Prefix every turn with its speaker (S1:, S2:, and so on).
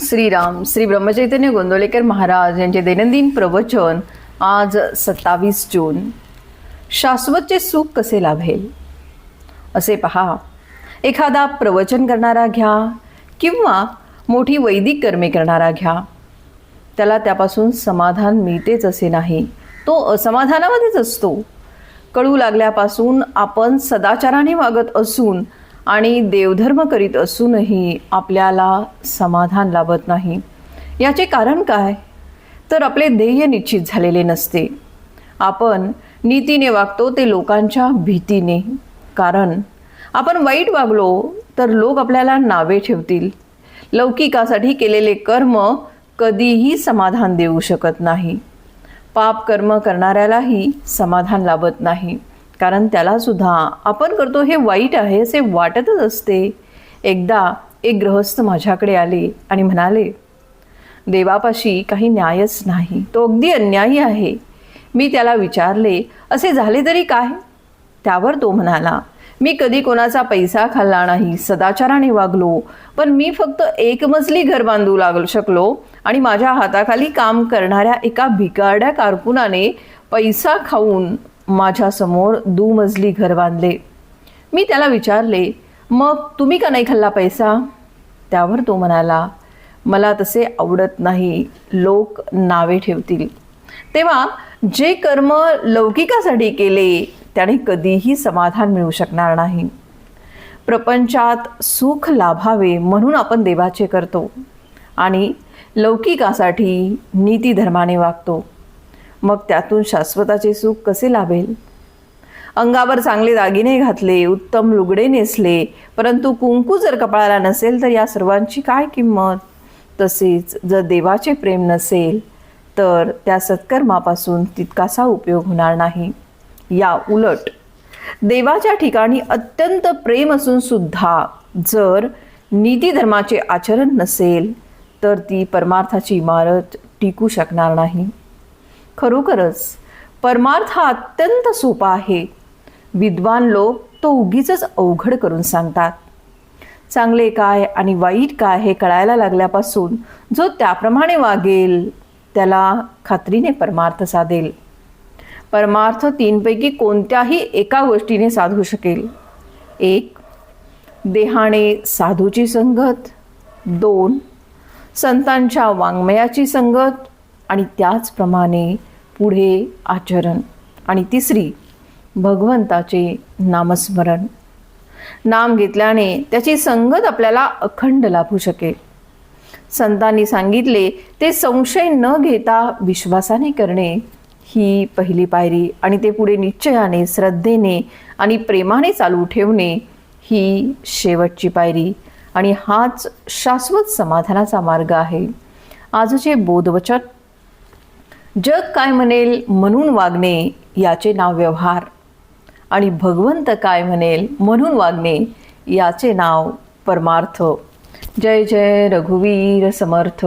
S1: श्रीराम श्री ब्रह्मचैतन्य गोंदवलेकर महाराज यांचे दैनंदिन प्रवचन आज सत्तावीस जून. शाश्वतचे सुख कसे लाभेल? असे पहा. एखादा प्रवचन करणारा घ्या किंवा मोठी वैदिक कर्मे करणारा घ्या. त्याला त्यापासून समाधान मिळतेच असे नाही. तो असमाधानामध्येच असतो. कळू लागल्यापासून आपण सदाचाराने वागत असून आणि देवधर्म करीत असूनही आपल्याला समाधान लाभत नाही. याचे कारण काय? तर आपले ध्येय निश्चित झालेले नसते. आपण नीतीने वागतो ते लोकांच्या भीतीने. कारण आपण वाईट वागलो तर लोक आपल्याला नावे ठेवतील. लौकिकासाठी केलेले कर्म कधीही समाधान देऊ शकत नाही. पाप कर्म करणाऱ्यालाही समाधान लाभत नाही. कारण त्याला सुद्धा आपण करतो हे वाईट आहे असे वाटतच असते. एकदा एक गृहस्थ माझ्याकडे आले आणि म्हणाले देवापाशी काही न्यायच नाही. तो अगदी अन्यायी आहे. मी त्याला विचारले असे झाले तरी काय? त्यावर तो म्हणाला मी कधी कोणाचा पैसा खाल्ला नाही सदाचाराने वागलो पण मी फक्त एक मजली घर बांधू लागू शकलो आणि माझ्या हाताखाली काम करणाऱ्या एका भिकारड्या कारकुनाने पैसा खाऊन माझ्यासमोर दुमजली घर बांधले. मी त्याला विचारले मग तुम्ही का नाही खाल्ला पैसा? त्यावर तो म्हणाला मला तसे आवडत नाही लोक नावे ठेवतील. तेव्हा जे कर्म लौकिकासाठी केले त्याने कधीही समाधान मिळू शकणार नाही. प्रपंचात सुख लाभावे म्हणून आपण देवाचे करतो आणि लौकिकासाठी नीती धर्माने वागतो. मग त्यातून शाश्वताचे सुख कसे लाभेल? अंगावर चांगले दागिने घातले उत्तम लुगडे नेसले परंतु कुंकू जर कपाळाला नसेल तर या सर्वांची काय किंमत? तसेच जर देवाचे प्रेम नसेल तर त्या सत्कर्मापासून तितकासा उपयोग होणार नाही. या उलट देवाच्या ठिकाणी अत्यंत प्रेम असून सुद्धा जर नीती धर्माचे आचरण नसेल तर ती परमार्थाची इमारत टिकू शकणार नाही. खरोखरच. परमार्थ हा अत्यंत सोपा आहे. विद्वान लोक तो उगीच अवघड करून सांगतात. चांगले काय आणि वाईट काय हे कळायला लागल्यापासून जो त्याप्रमाणे वागेल त्याला खात्रीने परमार्थ साधेल. परमार्थ तीनपैकी कोणत्याही एका गोष्टीने साधू शकेल. एक देहाने साधूची संगत. दोन संतांच्या वाङ्मयाची संगत. आणि त्याचप्रमाणे पुढे आचरण. आणि तिसरी भगवंताचे नामस्मरण. नाम घेतल्याने त्याची संगत आपल्याला अखंड लाभू शकेल. संतांनी सांगितले ते संशय न घेता विश्वासाने करणे ही पहिली पायरी आणि ते पुढे निश्चयाने श्रद्धेने आणि प्रेमाने चालू ठेवणे ही शेवटची पायरी. आणि हाच शाश्वत समाधानाचा मार्ग आहे. आजचे बोधवचन जग काय म्हणेल म्हणून वागणे याचे नाव व्यवहार. आणि भगवंत काय म्हणेल म्हणून वागणे याचे नाव परमार्थ. जय जय रघुवीर समर्थ.